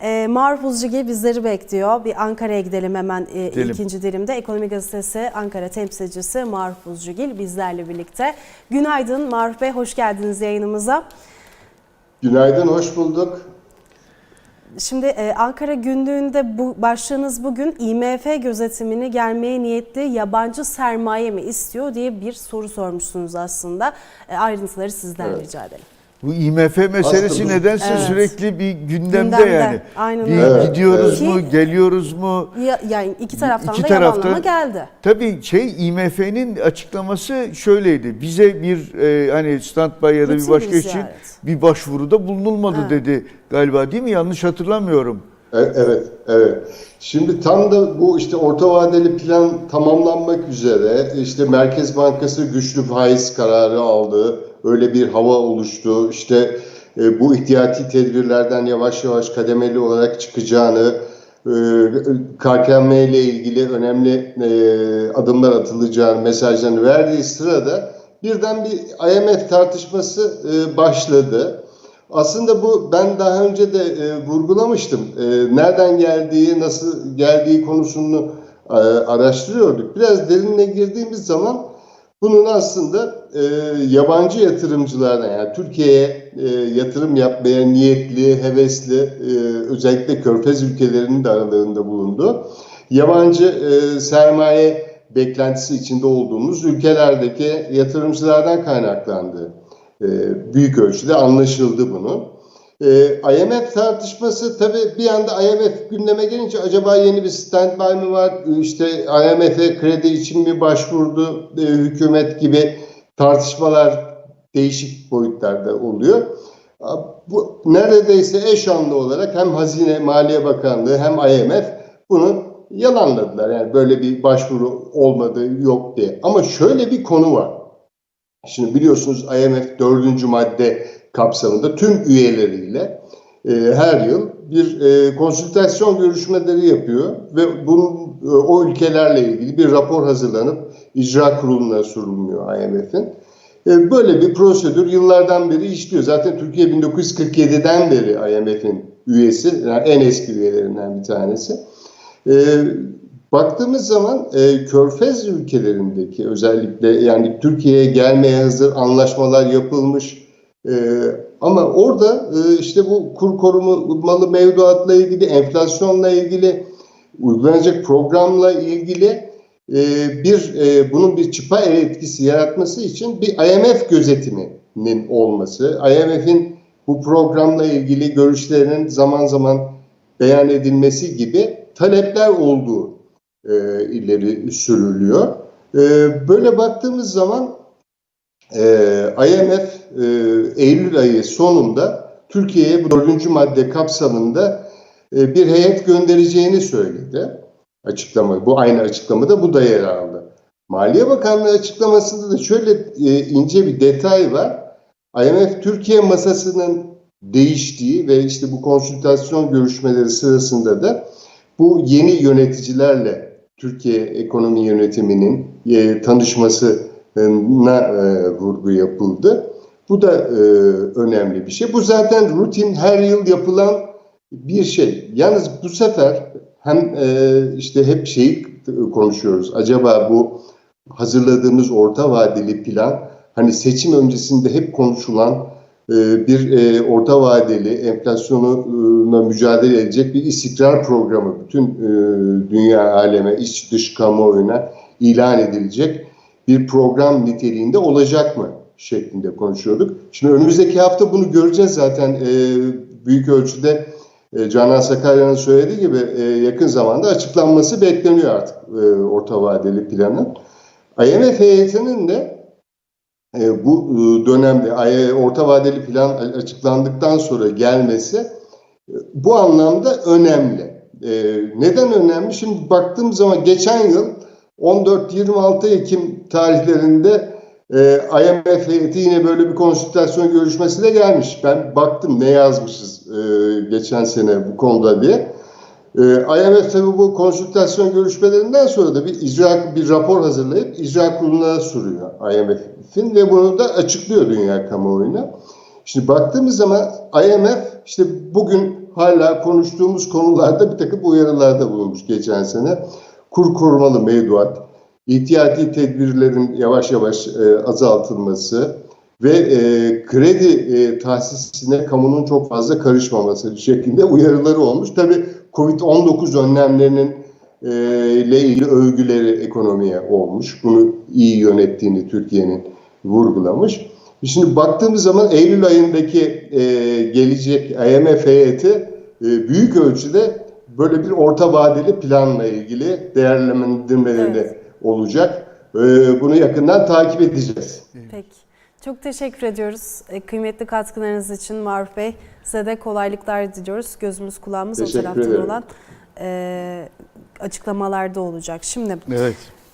E, Maruf Uzcigi bizleri bekliyor. Bir Ankara'ya gidelim hemen e, Gidelim. ikinci dilimde. Ekonomi Gazetesi Ankara temsilcisi Maruf Uzcigil bizlerle birlikte. Günaydın Maruf Bey, hoş geldiniz yayınımıza. Günaydın, hoş bulduk. Şimdi e, Ankara günlüğünde bu başlığınız bugün IMF gözetimini gelmeye niyetli yabancı sermaye mi istiyor diye bir soru sormuşsunuz aslında. E, ayrıntıları sizden Evet. rica edelim. Bu IMF meselesi Aslında nedense Evet. sürekli bir gündemde, Gündemde, yani. aynen bir. Evet, gidiyoruz evet. mu, geliyoruz mu? Ya, yani iki taraftan İki da tarafta- yalanlama geldi. Tabii şey IMF'nin açıklaması şöyleydi. Bize bir e, hani standby ya da Rutin bir başka bir için bir başvuruda bulunulmadı Evet. dedi galiba değil mi? Yanlış hatırlamıyorum. E- Evet, evet. Şimdi tam da bu işte orta vadeli plan tamamlanmak üzere işte Merkez Bankası güçlü faiz kararı aldı. Öyle bir hava oluştu. İşte e, bu ihtiyati tedbirlerden yavaş yavaş kademeli olarak çıkacağını, e, KKM ile ilgili önemli e, adımlar atılacağını mesajlarını verdiği sırada birden bir IMF tartışması başladı. Aslında bu ben daha önce de e, vurgulamıştım. E, nereden geldiği, nasıl geldiği konusunu e, araştırıyorduk. Biraz derinine girdiğimiz zaman bunun aslında e, yabancı yatırımcılardan yani Türkiye'ye e, yatırım yapmaya niyetli, hevesli e, özellikle körfez ülkelerinin de aralarında bulunduğu yabancı e, sermaye beklentisi içinde olduğumuz ülkelerdeki yatırımcılardan kaynaklandığı e, büyük ölçüde anlaşıldı bunun. E, IMF tartışması tabii bir anda IMF gündeme gelince acaba yeni bir standby mı var? İşte IMF'e kredi için mi başvurdu e, hükümet gibi tartışmalar değişik boyutlarda oluyor. Bu neredeyse eş anlı olarak hem Hazine Maliye Bakanlığı hem IMF bunu yalanladılar. Yani böyle bir başvuru olmadı yok diye. Ama şöyle bir konu var. Şimdi biliyorsunuz IMF dördüncü madde kapsamında tüm üyeleriyle e, her yıl bir e, konsültasyon görüşmeleri yapıyor ve bunun e, o ülkelerle ilgili bir rapor hazırlanıp icra kuruluna sunuluyor IMF'in. E, böyle bir prosedür yıllardan beri işliyor. Zaten Türkiye 1947'den beri IMF'in üyesi, yani en eski üyelerinden bir tanesi. E, baktığımız zaman e, Körfez ülkelerindeki özellikle yani Türkiye'ye gelmeye hazır anlaşmalar yapılmış. E, ama orada e, işte bu kur korumalı mevduatla ilgili, enflasyonla ilgili, uygulanacak programla ilgili e, bir e, bunun bir çıpa etkisi yaratması için bir IMF gözetiminin olması, IMF'in bu programla ilgili görüşlerinin zaman zaman beyan edilmesi gibi talepler olduğu e, ileri sürülüyor. E, böyle baktığımız zaman e, IMF e, Eylül ayı sonunda Türkiye'ye bu dördüncü madde kapsamında e, bir heyet göndereceğini söyledi. Açıklama, bu aynı açıklamada bu da yer aldı. Maliye Bakanlığı açıklamasında da şöyle e, ince bir detay var. IMF Türkiye masasının değiştiği ve işte bu konsültasyon görüşmeleri sırasında da bu yeni yöneticilerle Türkiye ekonomi yönetiminin e, tanışmasına e, vurgu yapıldı. Bu da e, önemli bir şey. Bu zaten rutin her yıl yapılan bir şey. Yalnız bu sefer hem e, işte hep şeyi konuşuyoruz. Acaba bu hazırladığımız orta vadeli plan hani seçim öncesinde hep konuşulan bir e, orta vadeli enflasyonuna mücadele edecek bir istikrar programı bütün e, dünya aleme, iç dış kamuoyuna ilan edilecek bir program niteliğinde olacak mı şeklinde konuşuyorduk. Şimdi önümüzdeki hafta bunu göreceğiz zaten e, büyük ölçüde e, Canan Sakarya'nın söylediği gibi e, yakın zamanda açıklanması bekleniyor artık e, orta vadeli planın. IMF heyetinin de e, bu e, dönemde ay- orta vadeli plan açıklandıktan sonra gelmesi e, bu anlamda önemli. E, neden önemli? Şimdi baktığım zaman geçen yıl 14-26 Ekim tarihlerinde e, IMF heyeti yine böyle bir konsültasyon görüşmesine gelmiş. Ben baktım ne yazmışız e, geçen sene bu konuda diye. E, IMF tabii bu konsültasyon görüşmelerinden sonra da bir icra bir rapor hazırlayıp icra kuruluna sunuyor IMF'in ve bunu da açıklıyor dünya kamuoyuna. Şimdi baktığımız zaman IMF işte bugün hala konuştuğumuz konularda bir takım uyarılarda bulunmuş geçen sene. Kur korumalı mevduat, ihtiyati tedbirlerin yavaş yavaş e, azaltılması ve e, kredi e, tahsisine kamunun çok fazla karışmaması şeklinde uyarıları olmuş. Tabii Covid-19 önlemlerinin e, ile ilgili övgüleri ekonomiye olmuş. Bunu iyi yönettiğini Türkiye'nin vurgulamış. Şimdi baktığımız zaman Eylül ayındaki e, gelecek IMF heyeti e, büyük ölçüde böyle bir orta vadeli planla ilgili değerlendirmelerinde Evet. olacak. E, bunu yakından takip edeceğiz. Peki. Çok teşekkür ediyoruz e, kıymetli katkılarınız için Maruf Bey. Size de kolaylıklar diliyoruz. Gözümüz kulağımız o Teşekkür taraftan ederim. olan e, açıklamalarda olacak. Şimdi Evet.